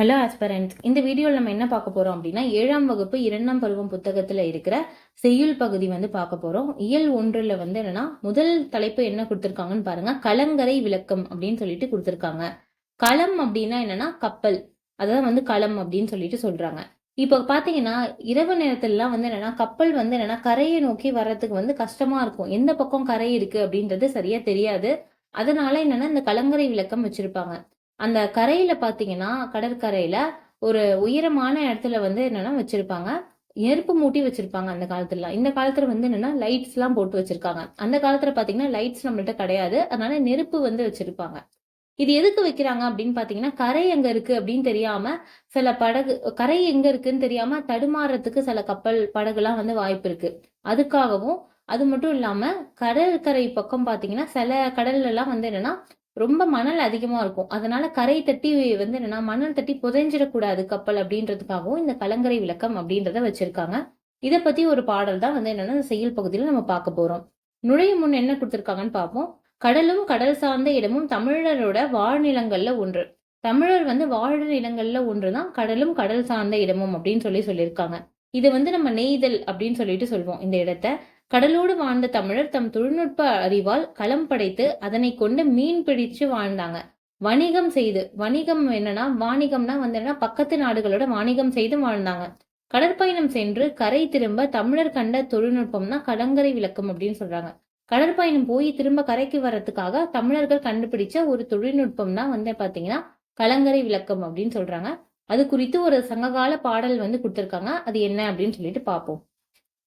Hello ஆஸ்பரண்ட்ஸ் இந்த வீடியோவில் நம்ம என்ன பார்க்க போகிறோம் அப்படின்னா ஏழாம் வகுப்பு இரண்டாம் பருவம் புத்தகத்தில் இருக்கிற செய்யுள் பகுதி வந்து பார்க்க போகிறோம் இயல் ஒன்றில் வந்து என்னன்னா முதல் தலைப்பு என்ன கொடுத்துருக்காங்கன்னு பாருங்க. கலங்கரை விளக்கம் அப்படின்னு சொல்லிட்டு கொடுத்துருக்காங்க. களம் அப்படின்னா என்னன்னா கப்பல். அதான் வந்து களம் அப்படின்னு சொல்லிட்டு சொல்றாங்க. இப்போ பார்த்தீங்கன்னா இரவு நேரத்துலலாம் வந்து என்னன்னா கப்பல் வந்து என்னன்னா கரையை நோக்கி வர்றதுக்கு வந்து கஷ்டமா இருக்கும். எந்த பக்கம் கரை இருக்கு அப்படின்றது சரியா தெரியாது. அதனால என்னன்னா இந்த கலங்கரை விளக்கம் வச்சிருப்பாங்க. அந்த கரையில பாத்தீங்கன்னா கடற்கரையில ஒரு உயரமான இடத்துல வந்து என்னன்னா வச்சிருப்பாங்க. நெருப்பு மூட்டி வச்சிருப்பாங்க அந்த காலத்துல. இந்த காலத்துல வந்து என்னன்னா லைட்ஸ் எல்லாம் போட்டு வச்சிருக்காங்க. அந்த காலத்துல பாத்தீங்கன்னா லைட்ஸ் நம்மள்ட்ட கிடையாது. அதனால நெருப்பு வந்து வச்சிருப்பாங்க. இது எதுக்கு வைக்கிறாங்க அப்படின்னு பாத்தீங்கன்னா கரை எங்க இருக்கு அப்படின்னு தெரியாம சில படகு கரை எங்க இருக்குன்னு தெரியாம தடுமாறுறதுக்கு சில கப்பல் படகுலாம் வந்து வாய்ப்பு இருக்கு. அதுக்காகவும் அது மட்டும் இல்லாம கடற்கரை பக்கம் பாத்தீங்கன்னா சில கடல்ல எல்லாம் வந்து என்னன்னா ரொம்ப மணல் அதிகமா இருக்கும். அதனால கரை தட்டி வந்து என்னன்னா மணல் தட்டி புதைஞ்சிடக்கூடாது கப்பல் அப்படின்றதுக்காகவும் இந்த கலங்கரை விளக்கம் அப்படின்றத வச்சிருக்காங்க. இதை பத்தி ஒரு பாடல் தான் வந்து என்னன்னா செயல் பகுதியில நம்ம பார்க்க போறோம். நுழையும் முன் என்ன கொடுத்துருக்காங்கன்னு பார்ப்போம். கடலும் கடல் சார்ந்த இடமும் தமிழரோட வாழ்நிலங்கள்ல ஒன்று. தமிழர் வந்து வாழ்ற நிலங்கள்ல ஒன்றுதான் கடலும் கடல் சார்ந்த இடமும் அப்படின்னு சொல்லி சொல்லியிருக்காங்க. இது வந்து நம்ம நெய்தல் அப்படின்னு சொல்லிட்டு சொல்லுவோம் இந்த இடத்த. கடலோடு வாழ்ந்த தமிழர் தம் தொழில்நுட்ப அறிவால் களம் படைத்து அதனை கொண்டு மீன் பிடிச்சு வாழ்ந்தாங்க. வணிகம் செய்து வணிகம் என்னன்னா வாணிகம்னா வந்து என்னன்னா பக்கத்து நாடுகளோட வாணிகம் செய்து வாழ்ந்தாங்க. கடற்பயணம் சென்று கரை திரும்ப தமிழர் கண்ட தொழில்நுட்பம்னா கலங்கரை விளக்கம் அப்படின்னு சொல்றாங்க. கடற்பயணம் போய் திரும்ப கரைக்கு வர்றதுக்காக தமிழர்கள் கண்டுபிடிச்ச ஒரு தொழில்நுட்பம் தான் வந்து பாத்தீங்கன்னா கலங்கரை விளக்கம் அப்படின்னு சொல்றாங்க. அது குறித்து ஒரு சங்ககால பாடல் வந்து கொடுத்துருக்காங்க. அது என்ன அப்படின்னு சொல்லிட்டு பார்ப்போம்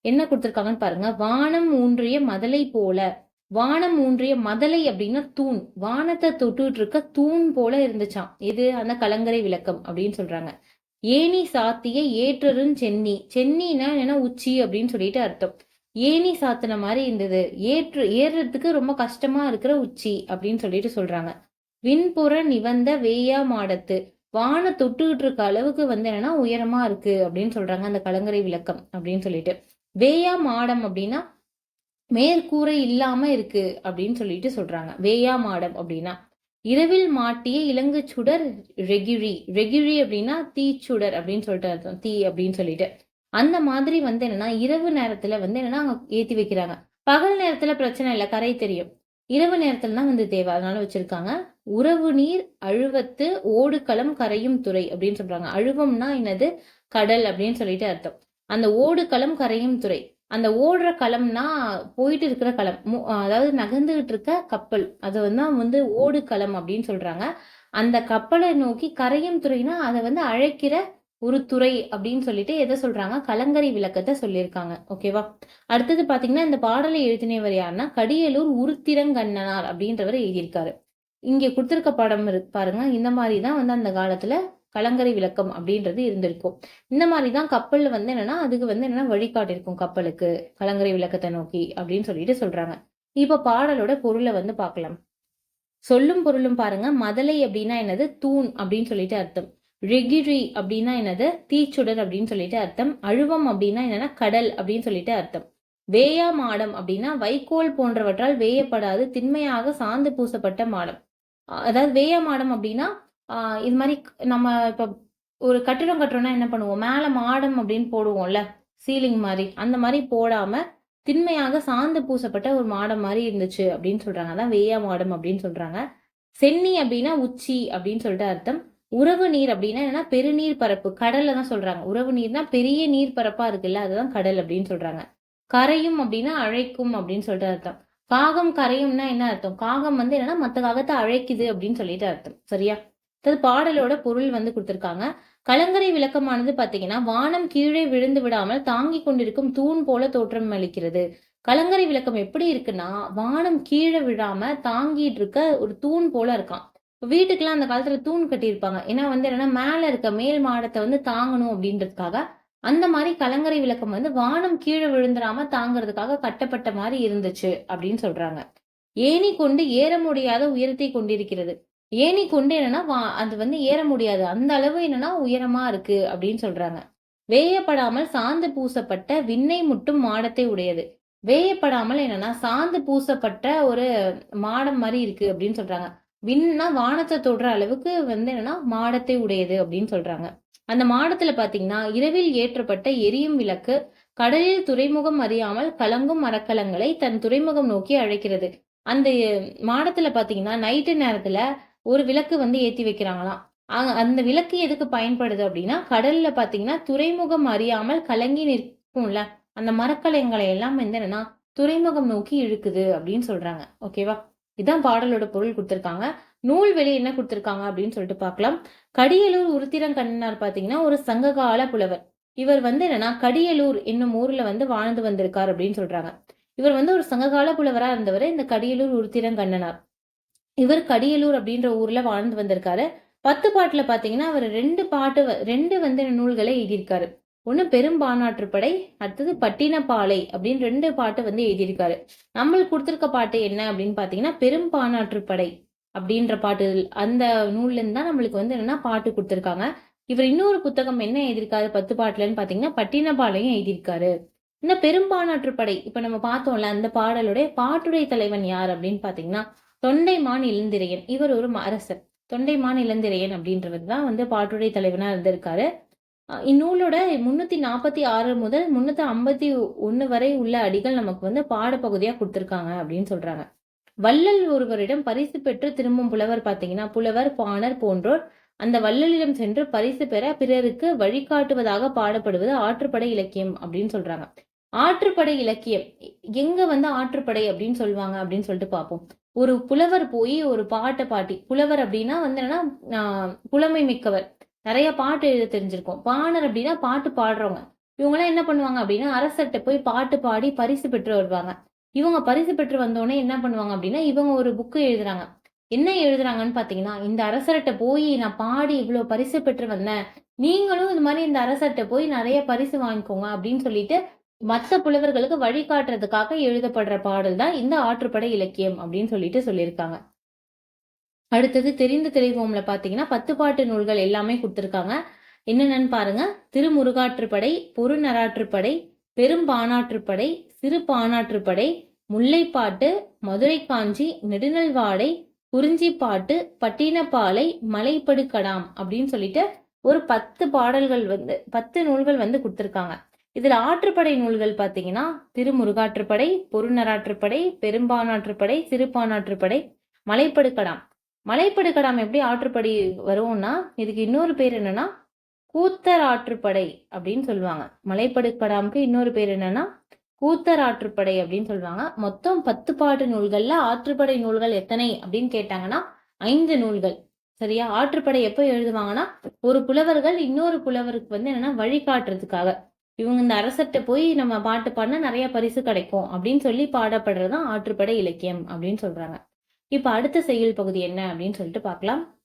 என்ன கொடுத்துருக்காங்கன்னு பாருங்க. வானம் ஊன்றிய மதலை போல. வானம் ஊன்றிய மதலை அப்படின்னா தூண். வானத்தை தொட்டுட்டு இருக்க தூண் போல இருந்துச்சாம். இது அந்த கலங்கரை விளக்கம் அப்படின்னு சொல்றாங்க. ஏணி சாத்திய ஏற்றருன் சென்னி. சென்னின்னா என்ன உச்சி அப்படின்னு சொல்லிட்டு அர்த்தம். ஏணி சாத்தின மாதிரி இருந்தது. ஏற்று ஏறுறதுக்கு ரொம்ப கஷ்டமா இருக்கிற உச்சி அப்படின்னு சொல்லிட்டு சொல்றாங்க. விண்புற நிவந்த வேயா மாடத்து. வானம் தொட்டுக்கிட்டு இருக்க அளவுக்கு வந்து என்னன்னா உயரமா இருக்கு அப்படின்னு சொல்றாங்க அந்த கலங்கரை விளக்கம் அப்படின்னு சொல்லிட்டு. வேயா மாடம் அப்படின்னா மேற்கூரை இல்லாம இருக்கு அப்படின்னு சொல்லிட்டு சொல்றாங்க. வேயா மாடம் அப்படின்னா இரவில் மாட்டிய இலங்கு சுடர் ரெகிழி ரெகிழி அப்படின்னா தீச்சுடர் அப்படின்னு சொல்லிட்டு அர்த்தம். தீ அப்படின்னு சொல்லிட்டு. அந்த மாதிரி வந்து என்னன்னா இரவு நேரத்துல வந்து என்னன்னா அங்க ஏத்தி வைக்கிறாங்க. பகல் நேரத்துல பிரச்சனை இல்லை கரை தெரியும். இரவு நேரத்துல தான் வந்து தேவை. அதனால வச்சிருக்காங்க. உறவு நீர் அழுவத்து ஓடுகளம் கரையும் துறை அப்படின்னு சொல்றாங்க. அழுவம்னா என்னது? கடல் அப்படின்னு சொல்லிட்டு அர்த்தம். அந்த ஓடுகளம் கரையும் துறை. அந்த ஓடுற களம்னா போயிட்டு இருக்கிற களம். மு- அதாவது நகர்ந்துகிட்டு இருக்க கப்பல். அது வந்து வந்து ஓடு களம் அப்படின்னு சொல்றாங்க. அந்த கப்பலை நோக்கி கரையும் துறைனா அதை வந்து அழைக்கிற ஒரு துறை அப்படின்னு சொல்லிட்டு எதை சொல்றாங்க? கலங்கரை விளக்கத்தை சொல்லியிருக்காங்க. ஓகேவா? அடுத்தது பாத்தீங்கன்னா இந்த பாடலை எழுதினவர் யாருன்னா கடியலூர் உருத்திரங்கண்ணனார் அப்படின்றவர் எழுதியிருக்காரு. இங்க கொடுத்துருக்க படம் இருக்கு பாருங்க. இந்த மாதிரி தான் வந்து அந்த காலத்துல கலங்கரை விளக்கம் அப்படின்றது இருந்திருக்கும். இந்த மாதிரி தான் கப்பலில் வந்து என்னன்னா அதுக்கு வந்து என்னன்னா வழிகாட்டியிருக்கும் கப்பலுக்கு கலங்கரை விளக்கத்தை நோக்கி அப்படின்னு சொல்லிட்டு சொல்றாங்க. இப்போ பாடலோட பொருளை வந்து பார்க்கலாம். சொல்லும் பொருளும் பாருங்க. மதலை அப்படின்னா என்னது? தூண் அப்படின்னு சொல்லிட்டு அர்த்தம். ரெகிரி அப்படின்னா என்னது? தீச்சுடர் அப்படின்னு சொல்லிட்டு அர்த்தம். அழுவம் அப்படின்னா என்னன்னா கடல் அப்படின்னு சொல்லிட்டு அர்த்தம். வேயா மாடம் அப்படின்னா வைக்கோல் போன்றவற்றால் வேயப்படாது திண்மையாக சாந்து பூசப்பட்ட மாடம். அதாவது வேயா மாடம் அப்படின்னா இது மாதிரி நம்ம இப்போ ஒரு கட்டிடம் கட்டுறோம்னா என்ன பண்ணுவோம்? மேலே மாடம் அப்படின்னு போடுவோம்ல? சீலிங் மாதிரி. அந்த மாதிரி போடாமல் திண்மையாக சாந்து பூசப்பட்ட ஒரு மாடம் மாதிரி இருந்துச்சு அப்படின்னு சொல்கிறாங்க அதான் வேயா மாடம் அப்படின்னு சொல்கிறாங்க சென்னி அப்படின்னா உச்சி அப்படின்னு சொல்லிட்டு அர்த்தம். உறவு நீர் அப்படின்னா என்னன்னா பெருநீர் பரப்பு. கடல்ல தான் சொல்றாங்க. உறவு நீர்னா பெரிய நீர் பரப்பா இருக்குல்ல? அதுதான் கடல் அப்படின்னு சொல்றாங்க. கரையும் அப்படின்னா அழைக்கும் அப்படின்னு சொல்லிட்டு அர்த்தம். காகம் கரையும்னா என்ன அர்த்தம்? காகம் வந்து என்னன்னா மத்த காகத்தை அழைக்குது அப்படின்னு சொல்லிட்டு அர்த்தம். சரியா? அதாவது பாடலோட பொருள் வந்து கொடுத்துருக்காங்க. கலங்கரை விளக்கமானது பாத்தீங்கன்னா வானம் கீழே விழுந்து விடாமல் தாங்கி கொண்டிருக்கும் தூண் போல தோற்றம் அளிக்கிறது. கலங்கரை விளக்கம் எப்படி இருக்குன்னா வானம் கீழே விழாம தாங்கிட்டு இருக்க ஒரு தூண் போல இருக்கான் வீட்டுக்கெல்லாம் அந்த காலத்துல தூண் கட்டியிருப்பாங்க. ஏன்னா வந்து என்னன்னா மேல இருக்க மேல் மாடத்தை வந்து தாங்கணும் அப்படின்றதுக்காக அந்த மாதிரி கலங்கரை விளக்கம் வந்து வானம் கீழே விழுந்துடாம தாங்கிறதுக்காக கட்டப்பட்ட மாதிரி இருந்துச்சு அப்படின்னு சொல்றாங்க. ஏணி கொண்டு ஏற முடியாத உயரத்தை கொண்டிருக்கிறது. ஏணி கொண்டு என்னன்னா வா- அது வந்து ஏற முடியாது. அந்த அளவு என்னன்னா உயரமா இருக்கு அப்படின்னு சொல்றாங்க. வேயப்படாமல் சாந்து பூசப்பட்ட விண்ணை முட்டும் மாடத்தை உடையது. வேயப்படாமல் என்னன்னா சாந்து பூசப்பட்ட ஒரு மாடம் மாதிரி இருக்கு அப்படின்னு சொல்றாங்க. விண்ணா வானத்தை தொடுற அளவுக்கு வந்து என்னன்னா மாடத்தை உடையது அப்படின்னு சொல்றாங்க. அந்த மாடத்துல பாத்தீங்கன்னா இரவில் ஏற்றப்பட்ட எரியும் விளக்கு கடலில் துறைமுகம் அறியாமல் கலங்கும் மரக்கலங்களை தன் துறைமுகம் நோக்கி அழைக்கிறது. அந்த மாடத்துல பாத்தீங்கன்னா நைட்டு நேரத்துல ஒரு விளக்கு வந்து ஏற்றி வைக்கிறாங்களாம். அந்த விளக்கு எதுக்கு பயன்படுது அப்படின்னா கடல்ல பாத்தீங்கன்னா துறைமுகம் அறியாமல் கலங்கி நிற்கும்ல. அந்த மரக்கலங்களை எல்லாம் வந்து என்னன்னா துறைமுகம் நோக்கி இழுக்குது அப்படின்னு சொல்றாங்க. ஓகேவா இதான் பாடலோட பொருள் கொடுத்துருக்காங்க. நூல் வெளி என்ன கொடுத்துருக்காங்க அப்படின்னு சொல்லிட்டு பார்க்கலாம் கடியலூர் உருத்திரங்கண்ணனார் பாத்தீங்கன்னா ஒரு சங்ககால புலவர். இவர் வந்து என்னன்னா கடியலூர் என்னும் ஊர்ல வந்து வாழ்ந்து வந்திருக்கார் அப்படின்னு சொல்றாங்க. இவர் வந்து ஒரு சங்ககால புலவரா இருந்தவர் இந்த கடியலூர் உருத்திரங்கண்ணனார் இவர் கடியலூர் அப்படின்ற ஊர்ல வாழ்ந்து வந்திருக்காரு. பத்து பாட்டுல பாத்தீங்கன்னா அவர் ரெண்டு பாட்டு வ- ரெண்டு வந்து நூல்களை எழுதியிருக்காரு. ஒன்று பெரும்பானாற்றுப்படை அடுத்தது பட்டினப்பாலை அப்படின்னு ரெண்டு பாட்டு வந்து எழுதியிருக்காரு. நம்மளுக்கு கொடுத்துருக்க பாட்டு என்ன அப்படின்னு பாத்தீங்கன்னா பெரும்பானாற்றுப்படை அப்படின்ற பாட்டு. அந்த நூல்ல இருந்து தான் நம்மளுக்கு வந்து என்னன்னா பாட்டு கொடுத்துருக்காங்க. இவர் இன்னொரு புத்தகம் என்ன எழுதியிருக்காரு? பத்து பாட்டுலன்னு பாத்தீங்கன்னா பட்டினப்பாலையும் எழுதியிருக்காரு. இந்த பெரும்பானாற்றுப்படை இப்ப நம்ம பார்த்தோம்ல அந்த பாடலுடைய பாட்டுடைய தலைவன் யார் அப்படின்னு பாத்தீங்கன்னா தொண்டைமான் இளந்திரையன். இவர் ஒரு அரசர். தொண்டைமான் இளந்திரையன் அப்படின்றவர் தான் வந்து பாட்டுடை தலைவனா இருந்திருக்காரு. இந்நூலோட முன்னூத்தி நாற்பத்தி ஆறு முதல் முன்னூத்தி ஐம்பத்தி ஒன்று வரை உள்ள அடிகள் நமக்கு வந்து பாடப்பகுதியா கொடுத்துருக்காங்க அப்படின்னு சொல்றாங்க. வள்ளல் ஒருவரிடம் பரிசு பெற்று திரும்பும் புலவர் பாத்தீங்கன்னா புலவர் பாணர் போன்றோர் அந்த வள்ளலிடம் சென்று பரிசு பெற பிறருக்கு வழிகாட்டுவதாக பாடப்படுவது ஆற்றுப்படை இலக்கியம் அப்படின்னு சொல்றாங்க. ஆற்றுப்படை இலக்கியம். எங்க வந்து ஆற்றுப்படை அப்படின்னு சொல்லுவாங்க அப்படின்னு சொல்லிட்டு பார்ப்போம். ஒரு புலவர் போய் ஒரு பாட்டை பாட்டி புலவர் அப்படின்னா வந்து என்னன்னா புலமை மிக்கவர். நிறைய பாட்டு எழுத தெரிஞ்சிருக்கும். பாணர் அப்படின்னா பாட்டு பாடுறவங்க. இவங்கெல்லாம் என்ன பண்ணுவாங்க அப்படின்னா அரசர்கிட்ட போய் பாட்டு பாடி பரிசு பெற்று வருவாங்க. இவங்க பரிசு பெற்று வந்தோடனே என்ன பண்ணுவாங்க அப்படின்னா இவங்க ஒரு புக்கு எழுதுறாங்க. என்ன எழுதுறாங்கன்னு பாத்தீங்கன்னா இந்த அரசர்கிட்ட போய் நான் பாடி இவ்வளோ பரிசு பெற்று வந்தேன். நீங்களும் இது மாதிரி இந்த அரசர்கிட்ட போய் நிறைய பரிசு வாங்கிக்கோங்க அப்படின்னு சொல்லிட்டு மற்ற புலவர்களுக்கு வழிகாட்டுறதுக்காக எழுதப்படுற பாடல் தான் இந்த ஆற்றுப்படை இலக்கியம் அப்படின்னு சொல்லிட்டு சொல்லியிருக்காங்க. அடுத்தது தெரிந்து தெளிவோம்ல பாத்தீங்கன்னா பத்து பாட்டு நூல்கள் எல்லாமே கொடுத்துருக்காங்க. என்னென்னு பாருங்க. திருமுருகாற்றுப்படை பொருநராற்றுப்படை பெரும்பானாற்றுப்படை சிறு பானாற்றுப்படை முல்லைப்பாட்டு மதுரை காஞ்சி நெடுநல்வாடை குறிஞ்சிப்பாட்டு பட்டினப்பாலை மலைப்படுகடாம் அப்படின்னு சொல்லிட்டு ஒரு பத்து பாடல்கள் வந்து பத்து நூல்கள் வந்து கொடுத்துருக்காங்க. இதில் ஆற்றுப்படை நூல்கள் பார்த்தீங்கன்னா திருமுருகாற்றுப்படை பொருநராற்றுப்படை பெரும்பானாற்றுப்படை சிறுபானாற்றுப்படை மலைப்படுக்கடாம் மலைப்படுகடாம் எப்படி ஆற்றுப்படை வரும்னா இதுக்கு இன்னொரு பேர் என்னன்னா கூத்தர் ஆற்றுப்படை அப்படின்னு சொல்லுவாங்க. மலைப்படுக்கடாமுக்கு இன்னொரு பேர் என்னன்னா கூத்தர் ஆற்றுப்படை அப்படின்னு சொல்லுவாங்க. மொத்தம் பத்து பாட்டு நூல்களில் ஆற்றுப்படை நூல்கள் எத்தனை அப்படின்னு கேட்டாங்கன்னா ஐந்து நூல்கள். சரியா? ஆற்றுப்படை எப்போ எழுதுவாங்கன்னா ஒரு புலவர்கள் இன்னொரு புலவருக்கு வந்து என்னன்னா வழிகாட்டுறதுக்காக. இவங்க இந்த அரசர்கிட்ட போய் நம்ம பாட்டு பாடினா நிறைய பரிசு கிடைக்கும் அப்படின்னு சொல்லி பாடப்படுறதுதான் ஆற்றுப்படை இலக்கியம் அப்படின்னு சொல்றாங்க. இப்ப அடுத்த செயல் பகுதி என்ன அப்படின்னு சொல்லிட்டு பார்க்கலாம்.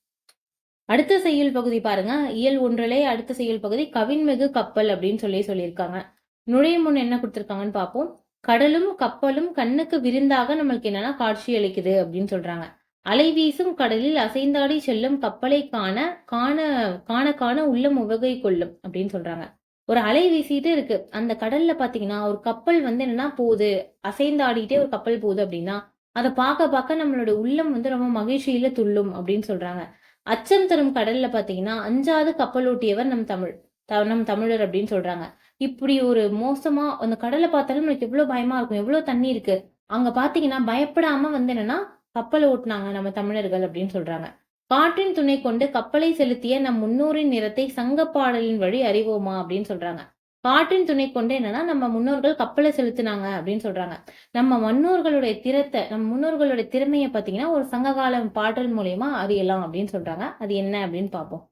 அடுத்த செய்யுள் பகுதி பாருங்க. இயல் ஒன்றிலே அடுத்த செயல் பகுதி கவின்மிகு கப்பல் அப்படின்னு சொல்லி சொல்லியிருக்காங்க. நுழையும் முன் என்ன கொடுத்துருக்காங்கன்னு பார்ப்போம். கடலும் கப்பலும் கண்ணுக்கு விருந்தாக நம்மளுக்கு என்னன்னா காட்சி அளிக்குது அப்படின்னு சொல்றாங்க. அலை வீசும் கடலில் அசைந்தாடி செல்லும் கப்பலை காண காண காண காண உள்ளம் உவகை கொள்ளும் அப்படின்னு சொல்றாங்க. ஒரு அலை வீசிட்டு இருக்கு. அந்த கடல்ல பாத்தீங்கன்னா ஒரு கப்பல் வந்து என்னன்னா போகுது. அசைந்தாடிட்டே ஒரு கப்பல் போகுது அப்படின்னா அதை பார்க்க பார்க்க நம்மளோட உள்ளம் வந்து ரொம்ப மகிழ்ச்சியில துள்ளும் அப்படின்னு சொல்றாங்க. அச்சம் தரும் கடல்ல பாத்தீங்கன்னா அஞ்சாவது கப்பலோட்டியவர் நம் தமிழ். த- நம் தமிழர் அப்படின்னு சொல்றாங்க. இப்படி ஒரு மோசமா அந்த கடலை பார்த்தாலும் நம்மளுக்கு எவ்வளவு பயமா இருக்கும் எவ்வளவு தண்ணி இருக்கு. அங்க பாத்தீங்கன்னா பயப்படாம வந்து என்னன்னா கப்பல் ஓட்டினாங்க நம்ம தமிழர்கள் அப்படின்னு சொல்றாங்க. காற்றின் துணை கொண்டு கப்பலை செலுத்திய நம் முன்னோரின் நிறத்தை சங்கப்பாடலின் வழி அறிவோமா அப்படின்னு சொல்றாங்க. காற்றின் துணை கொண்டு என்னன்னா நம்ம முன்னோர்கள் கப்பலை செலுத்தினாங்க அப்படின்னு சொல்றாங்க. நம்ம முன்னோர்களுடைய திறத்தை நம்ம முன்னோர்களுடைய திறமையை பார்த்தீங்கன்னா ஒரு சங்ககால பாடல் மூலயமா அறியலாம் அப்படின்னு சொல்றாங்க. அது என்ன அப்படின்னு பார்ப்போம்.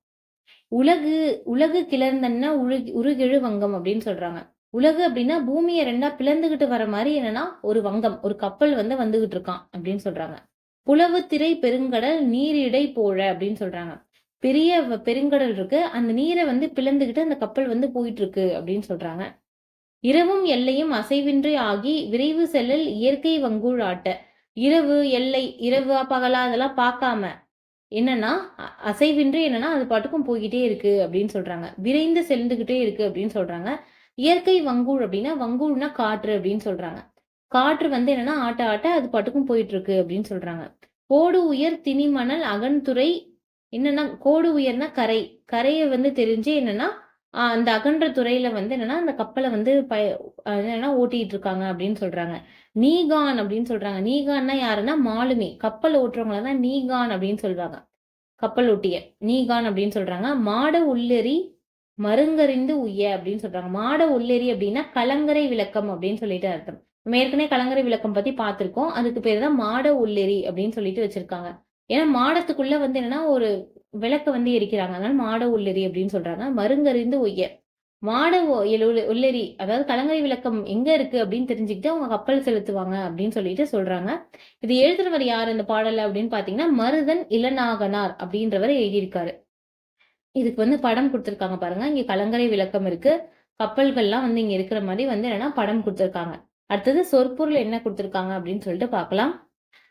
உலகு உலகு கிளர்ந்தன்னா உருகி உருகெழு வங்கம் அப்படின்னு சொல்றாங்க. உலகு அப்படின்னா பூமியை ரெண்டா பிளந்துகிட்டு வர மாதிரி என்னன்னா ஒரு வங்கம் ஒரு கப்பல் வந்து வந்துகிட்டு இருக்கான் அப்படின்னு சொல்றாங்க. புலவுத்திரை பெருங்கடல் நீரிடை போழ அப்படின்னு சொல்றாங்க. பெரிய வ- பெருங்கடல் இருக்கு. அந்த நீரை வந்து பிளந்துகிட்டு அந்த கப்பல் வந்து போயிட்டு இருக்கு அப்படின்னு சொல்றாங்க. இரவும் எல்லையும் அசைவின்றி ஆகி விரைவு செல்லல் இயற்கை வங்கூழ் ஆட்ட. இரவு எல்லை இரவு பகலா அதெல்லாம் பார்க்காம என்னன்னா அ- அசைவின்றி என்னன்னா அது பாட்டுக்கும் போய்கிட்டே இருக்கு அப்படின்னு சொல்றாங்க. விரைந்து செல்ந்துகிட்டே இருக்கு அப்படின்னு சொல்றாங்க. இயற்கை வங்கூழ் அப்படின்னா வங்கூழ்னா காற்று அப்படின்னு சொல்றாங்க. காற்று வந்து என்னன்னா ஆட்ட ஆட்ட அது பாட்டுக்கும் போயிட்டு இருக்கு அப்படின்னு சொல்றாங்க. கோடு உயர் திணிமணல் அகன்துறை என்னன்னா கோடு உயர்னா கரை. கரையை வந்து தெரிஞ்சு என்னன்னா அந்த அகன்ற துறையில வந்து என்னன்னா அந்த கப்பலை வந்து பய என்னன்னா ஓட்டிட்டு இருக்காங்க அப்படின்னு சொல்றாங்க. நீகான் அப்படின்னு சொல்றாங்க. நீகான்னா யாருன்னா மாலுமி. கப்பல் ஓட்டுறவங்கள தான் நீகான் அப்படின்னு சொல்றாங்க. கப்பல் ஓட்டிய. நீகான் அப்படின்னு சொல்றாங்க. மாட உள்ளெறி மருங்கறிந்து உய்ய அப்படின்னு சொல்றாங்க. மாட உள்ளெறி அப்படின்னா கலங்கரை விளக்கம் அப்படின்னு சொல்லிட்டு அர்த்தம். நம்ம ஏற்கனவே கலங்கரை விளக்கம் பத்தி பார்த்துருக்கோம். அதுக்கு பேர் தான் மாட உள்ளெறி அப்படின்னு சொல்லிட்டு வச்சிருக்காங்க. ஏன்னா மாடத்துக்குள்ள வந்து என்னன்னா ஒரு விளக்க வந்து எரிக்கிறாங்க. அதனால மாட உள்ளெறி அப்படின்னு சொல்றாங்க. மருங்கறிந்து ஒய்ய. மாட எழு- உள்ளெறி அதாவது கலங்கரை விளக்கம் எங்க இருக்கு அப்படின்னு தெரிஞ்சுக்கிட்டு அவங்க கப்பல் செலுத்துவாங்க அப்படின்னு சொல்லிட்டு சொல்றாங்க. இது எழுதுறவர் யார் இந்த பாடல அப்படின்னு பாத்தீங்கன்னா மருதன் இளநாகனார் அப்படின்றவர் எழுதியிருக்காரு. இதுக்கு வந்து படம் கொடுத்துருக்காங்க பாருங்க. இங்க கலங்கரை விளக்கம் இருக்கு. கப்பல்கள்லாம் வந்து இங்க இருக்கிற மாதிரி வந்து என்னன்னா படம் கொடுத்துருக்காங்க. அடுத்தது சொற்பொருள் என்ன கொடுத்துருக்காங்க அப்படின்னு சொல்லிட்டு பார்க்கலாம்.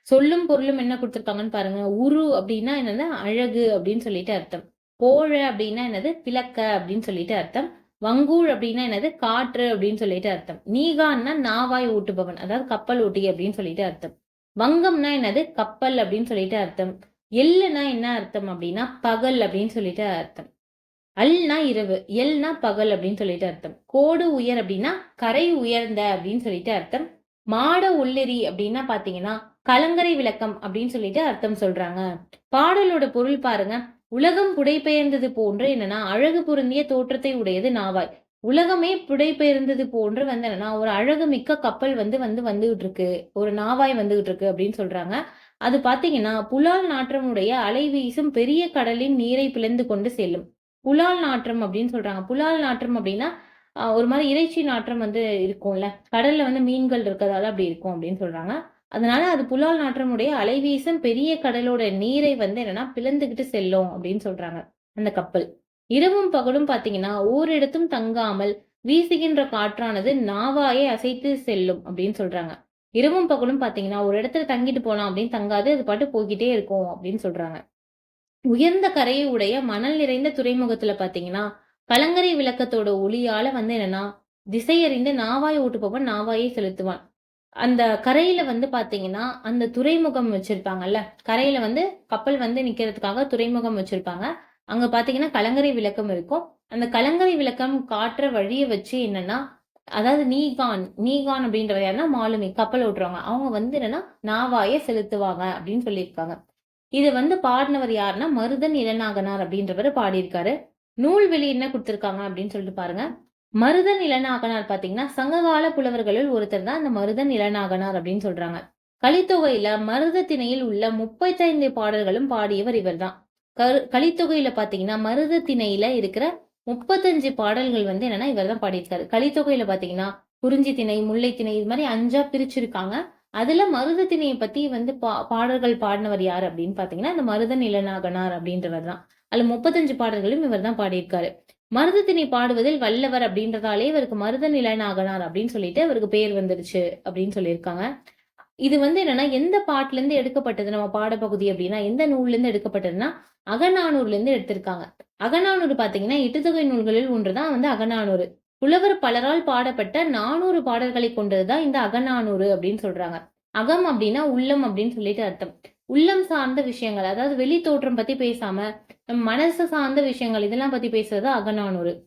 சொல்லும் பொருளும் என்ன கொடுத்துருக்காங்கன்னு பாருங்க. உரு அப்படின்னா என்னது? அழகு அப்படின்னு சொல்லிட்டு அர்த்தம். போழ அப்படின்னா என்னது? பிளக்க அப்படின்னு சொல்லிட்டு அர்த்தம். வங்கூழ் அப்படின்னா என்னது? காற்று அப்படின்னு சொல்லிட்டு அர்த்தம். நீகான்னா நாவாய் ஊட்டுபவன் அதாவது கப்பல் ஊட்டி அப்படின்னு சொல்லிட்டு அர்த்தம். வங்கம்னா என்னது? கப்பல் அப்படின்னு சொல்லிட்டு அர்த்தம். எல்லுனா என்ன அர்த்தம் அப்படின்னா? பகல் அப்படின்னு சொல்லிட்டு அர்த்தம். அல்னா இரவு எல்னா பகல் அப்படின்னு சொல்லிட்டு அர்த்தம். கோடு உயர் அப்படின்னா கரை உயர்ந்த அப்படின்னு சொல்லிட்டு அர்த்தம். மாட உள்ளெறி அப்படின்னா பாத்தீங்கன்னா கலங்கரை விளக்கம் அப்படின்னு சொல்லிட்டு அர்த்தம் சொல்றாங்க. பாடலோட பொருள் பாருங்க. உலகம் புடைபெயர்ந்தது போன்று என்னன்னா அழகு பொருந்திய தோற்றத்தை உடையது நாவாய். உலகமே புடைபெயர்ந்தது போன்று வந்து என்னன்னா ஒரு அழகு மிக்க கப்பல் வந்து வந்து வந்துகிட்டு இருக்கு ஒரு நாவாய் வந்துகிட்டு இருக்கு அப்படின்னு சொல்றாங்க. அது பாத்தீங்கன்னா புலால் நாற்றமுடைய அலை வீசும் பெரிய கடலின் நீரை பிளந்து கொண்டு செல்லும். புலால் நாற்றம் அப்படின்னு சொல்றாங்க. புலால் நாற்றம் அப்படின்னா ஒரு மாதிரி இறைச்சி நாற்றம் வந்து இருக்கும்ல. கடல்ல வந்து மீன்கள் இருக்கிறதால அப்படி இருக்கும் அப்படின்னு சொல்றாங்க. அதனால அது புலால் நாற்றமுடைய அலைவீசம் பெரிய கடலோட நீரை வந்து என்னன்னா பிளந்துகிட்டு செல்லும் அப்படின்னு சொல்றாங்க அந்த கப்பல். இரவும் பகலும் பாத்தீங்கன்னா ஓரிடத்தும் தங்காமல் வீசுகின்ற காற்றானது நாவாயை அசைத்து செல்லும் அப்படின்னு சொல்றாங்க. இரவும் பகலும் பாத்தீங்கன்னா ஒரு இடத்துல தங்கிட்டு போலாம் அப்படின்னு தங்காது அது பாட்டு போய்கிட்டே இருக்கும் அப்படின்னு சொல்றாங்க. உயர்ந்த கரையை உடைய மணல் நிறைந்த துறைமுகத்துல பாத்தீங்கன்னா கலங்கரை விளக்கத்தோட ஒளியால வந்து என்னன்னா திசையறிந்து நாவாய் ஓட்டுப்பவன் நாவாயை செலுத்துவான். அந்த கரையில வந்து பாத்தீங்கன்னா அந்த துறைமுகம் வச்சிருப்பாங்கல்ல கரையில வந்து கப்பல் வந்து நிக்கிறதுக்காக துறைமுகம் வச்சிருப்பாங்க. அங்க பாத்தீங்கன்னா கலங்கரை விளக்கம் இருக்கும். அந்த கலங்கரை விளக்கம் காட்டுற வழியை வச்சு என்னன்னா அதாவது நீகான் நீகான் அப்படின்றவர் யாருன்னா மாலுமி கப்பல் ஓட்டுறவங்க. அவங்க வந்து என்னன்னா நாவாய செலுத்துவாங்க அப்படின்னு சொல்லியிருக்காங்க. இது வந்து பாடினவர் யாருன்னா மருதன் இளநாகனார் அப்படின்றவர் பாடியிருக்காரு. நூல்வெளி என்ன கொடுத்துருக்காங்க அப்படின்னு சொல்லிட்டு பாருங்க. மருதன் இளநாகனார் பாத்தீங்கன்னா சங்ககால புலவர்களில் ஒருத்தர் தான் அந்த மருதன் இளநாகனார் அப்படின்னு சொல்றாங்க. கலித்தொகையில மருத திணையில் உள்ள முப்பத்தைந்து பாடல்களும் பாடியவர் இவர்தான் கரு கலித்தொகையில பாத்தீங்கன்னா மருத திணையில இருக்கிற முப்பத்தஞ்சு பாடல்கள் வந்து என்னன்னா இவர் தான் பாடியிருக்காரு. கலித்தொகையில பாத்தீங்கன்னா குறிஞ்சி திணை முல்லை திணை இது மாதிரி அஞ்சா பிரிச்சிருக்காங்க. அதில் மருதத்தினையை பற்றி வந்து பா பாடல்கள் பாடினவர் யார் அப்படின்னு பார்த்தீங்கன்னா அந்த மருதன் இளநாகனார் அப்படின்றவர் தான் அதில் முப்பத்தஞ்சு பாடல்களும் இவர் தான் பாடியிருக்காரு. மருதத்திணை பாடுவதில் வல்லவர் அப்படின்றதாலே இவருக்கு மருத நிலநாகனார் அப்படின்னு சொல்லிட்டு அவருக்கு பேர் வந்துருச்சு அப்படின்னு சொல்லியிருக்காங்க. இது வந்து என்னன்னா எந்த பாட்டுல இருந்து எடுக்கப்பட்டது நம்ம பாடப்பகுதி அப்படின்னா எந்த நூல்ல இருந்து எடுக்கப்பட்டதுன்னா அகநானூர்ல இருந்து எடுத்திருக்காங்க. அகநானூறு பாத்தீங்கன்னா இட்டுத்தொகை நூல்களில் ஒன்றுதான் வந்து அகநானூறு. புலவர் பலரால் பாடப்பட்ட நானூறு பாடல்களை கொண்டதுதான் இந்த அகநானூறு அப்படின்னு சொல்றாங்க. அகம் அப்படின்னா உள்ளம் அப்படின்னு சொல்லிட்டு அர்த்தம். உள்ளம் சார்ந்த விஷயங்கள் அதாவது வெளி தோற்றம் பத்தி பேசாம நம்ம மனசு சார்ந்த விஷயங்கள் இதெல்லாம் பத்தி பேசுறது அகநானூறு.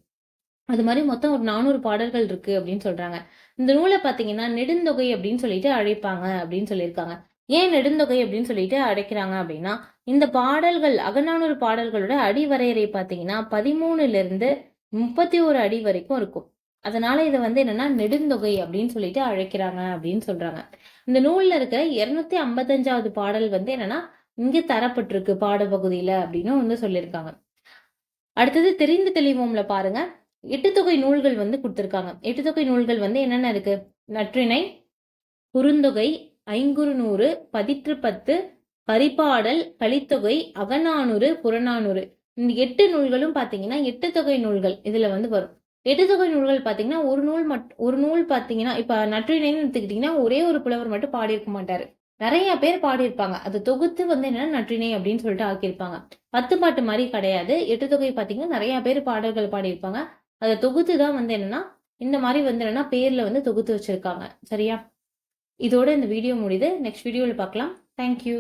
அது மாதிரி மொத்தம் ஒரு நானூறு பாடல்கள் இருக்கு அப்படின்னு சொல்றாங்க. இந்த நூலை பாத்தீங்கன்னா நெடுந்தொகை அப்படின்னு சொல்லிட்டு அழைப்பாங்க அப்படின்னு சொல்லியிருக்காங்க. ஏன் நெடுந்தொகை அப்படின்னு சொல்லிட்டு அழைக்கிறாங்க அப்படின்னா இந்த பாடல்கள் அகநானூறு பாடல்களோட அடிவரையறை பாத்தீங்கன்னா பதிமூணுல இருந்து முப்பத்தி ஒரு அடி வரைக்கும் இருக்கும். அதனால இதை வந்து என்னன்னா நெடுந்தொகை அப்படின்னு சொல்லிட்டு அழைக்கிறாங்க அப்படின்னு சொல்றாங்க. இந்த நூல்ல இருக்க இருநூத்தி ஐம்பத்தஞ்சாவது பாடல் வந்து என்னன்னா இங்க தரப்பட்டிருக்கு பாடப்பகுதியில அப்படின்னு வந்து சொல்லியிருக்காங்க. அடுத்தது தெரிந்து தெளிவோம்ல பாருங்க. எட்டு தொகை நூல்கள் வந்து கொடுத்துருக்காங்க. எட்டு தொகை நூல்கள் வந்து என்னென்ன இருக்கு? நற்றிணை குறுந்தொகை ஐங்குறுநூறு பதிற்று பத்து பரிபாடல் கலித்தொகை அகநானூறு புறநானூறு. இந்த எட்டு நூல்களும் பார்த்தீங்கன்னா எட்டு தொகை நூல்கள் இதில் வந்து வரும். எட்டு தொகை நூல்கள் பார்த்தீங்கன்னா ஒரு நூல் மட் ஒரு நூல் பார்த்தீங்கன்னா இப்போ நற்றிணைன்னு எடுத்துக்கிட்டிங்கன்னா ஒரே ஒரு புலவர் மட்டும் பாடியிருக்க மாட்டார். நிறைய பேர் பாடியிருப்பாங்க. அது தொகுத்து வந்து என்னன்னா நற்றிணை அப்படின்னு சொல்லிட்டு ஆக்கியிருப்பாங்க. பத்து பாட்டு மாதிரி கிடையாது. எட்டு தொகை பார்த்தீங்கன்னா நிறைய பேர் பாடல்கள் பாடியிருப்பாங்க. அதை தொகுத்து தான் வந்து என்னன்னா இந்த மாதிரி வந்து என்னன்னா பேர்ல வந்து தொகுத்து வச்சிருக்காங்க. சரியா? இதோட இந்த வீடியோ முடியுது. நெக்ஸ்ட் வீடியோவில் பார்க்கலாம். தேங்க்யூ